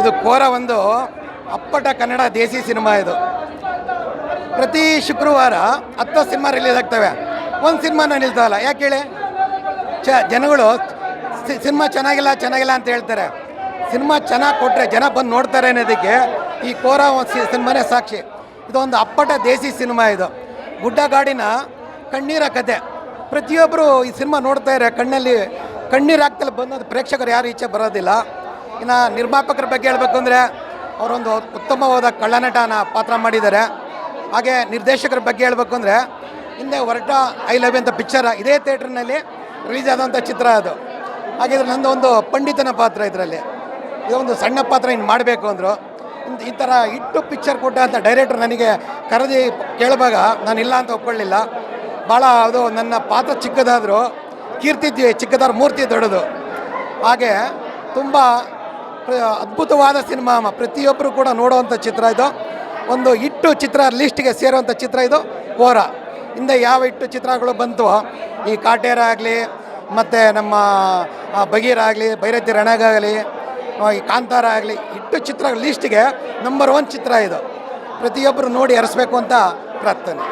ಇದು ಕೋರ ಒಂದು ಅಪ್ಪಟ ಕನ್ನಡ ದೇಸಿ ಸಿನಿಮಾ ಇದು. ಪ್ರತಿ ಶುಕ್ರವಾರ ಹತ್ತು ಸಿನಿಮಾ ರಿಲೀಸ್ ಆಗ್ತವೆ. ಒಂದು ಸಿನಿಮಾನ ನಿಲ್ತಾವಲ್ಲ ಯಾಕೆ ಹೇಳಿ? ಚ, ಜನಗಳು ಸಿನಿಮಾ ಚೆನ್ನಾಗಿಲ್ಲ ಚೆನ್ನಾಗಿಲ್ಲ ಅಂತ ಹೇಳ್ತಾರೆ. ಸಿನಿಮಾ ಚೆನ್ನಾಗಿ ಕೊಟ್ಟರೆ ಜನ ಬಂದು ನೋಡ್ತಾರೆ ಅನ್ನೋದಕ್ಕೆ ಈ ಕೋರ ಒಂದು ಸಿನಿಮಾನೇ ಸಾಕ್ಷಿ. ಇದೊಂದು ಅಪ್ಪಟ ದೇಸಿ ಸಿನಿಮಾ ಇದು. ಗುಡ್ಡಗಾಡಿನ ಕಣ್ಣೀರ ಕತೆ. ಪ್ರತಿಯೊಬ್ಬರು ಈ ಸಿನಿಮಾ ನೋಡ್ತಾ ಇದ್ದಾರೆ ಕಣ್ಣಲ್ಲಿ ಕಣ್ಣೀರು ಹಾಕ್ತಲ್ಲಿ ಬಂದ ಪ್ರೇಕ್ಷಕರು ಯಾರು ಈಚೆ ಬರೋದಿಲ್ಲ. ಇನ್ನು ನಿರ್ಮಾಪಕರ ಬಗ್ಗೆ ಹೇಳಬೇಕು ಅಂದರೆ ಅವರೊಂದು ಉತ್ತಮವಾದ ಕಳ್ಳನಟನ ಪಾತ್ರ ಮಾಡಿದ್ದಾರೆ. ಹಾಗೆ ನಿರ್ದೇಶಕರ ಬಗ್ಗೆ ಹೇಳಬೇಕು ಅಂದರೆ ಹಿಂದೆ ಹೊರಟ ಐ ಲವ್ ಅಂತ ಪಿಕ್ಚರ್ ಇದೇ ಥಿಯೇಟ್ರ್ನಲ್ಲಿ ರಿಲೀಸ್ ಆದಂಥ ಚಿತ್ರ ಅದು. ಹಾಗೆ ಇದ್ರ ನಂದು ಒಂದು ಪಂಡಿತನ ಪಾತ್ರ ಇದರಲ್ಲಿ. ಇದೊಂದು ಸಣ್ಣ ಪಾತ್ರ ಇನ್ನು ಮಾಡಬೇಕು ಅಂದರು. ಈ ಥರ ಇಟ್ಟು ಪಿಕ್ಚರ್ ಕೊಟ್ಟ ಅಂತ ಡೈರೆಕ್ಟರ್ ನನಗೆ ಕರೆದಿ ಕೇಳುವಾಗ ನಾನು ಇಲ್ಲ ಅಂತ ಒಪ್ಕೊಳ್ಳಿಲ್ಲ. ಭಾಳ ಅದು ನನ್ನ ಪಾತ್ರ ಚಿಕ್ಕದಾದರೂ ಕೀರ್ತಿದ್ವಿ ಚಿಕ್ಕದಾರ ಮೂರ್ತಿ ದೊಡ್ಡದು. ಹಾಗೆ ತುಂಬ ಅದ್ಭುತವಾದ ಸಿನಿಮಾ ಪ್ರತಿಯೊಬ್ಬರು ಕೂಡ ನೋಡುವಂಥ ಚಿತ್ರ ಇದು. ಒಂದು ಇಟ್ಟು ಚಿತ್ರ ಲಿಸ್ಟ್ಗೆ ಸೇರುವಂಥ ಚಿತ್ರ ಇದು. ಕೋರ ಹಿಂದೆ ಯಾವ ಇಟ್ಟು ಚಿತ್ರಗಳು ಬಂತು? ಈ ಕಾಟೇರ ಆಗಲಿ, ಮತ್ತು ನಮ್ಮ ಬಗೀರಾಗಲಿ ಭೈರತಿ ರಣಗಾಗಲಿ ಈ ಕಾಂತಾರ ಆಗಲಿ ಇಟ್ಟು ಚಿತ್ರ ಲಿಸ್ಟ್ಗೆ ನಂಬರ್ ಒನ್ ಚಿತ್ರ ಇದು. ಪ್ರತಿಯೊಬ್ಬರು ನೋಡಿ ಹರಿಸ್ಬೇಕು ಅಂತ ಪ್ರಾರ್ಥನೆ.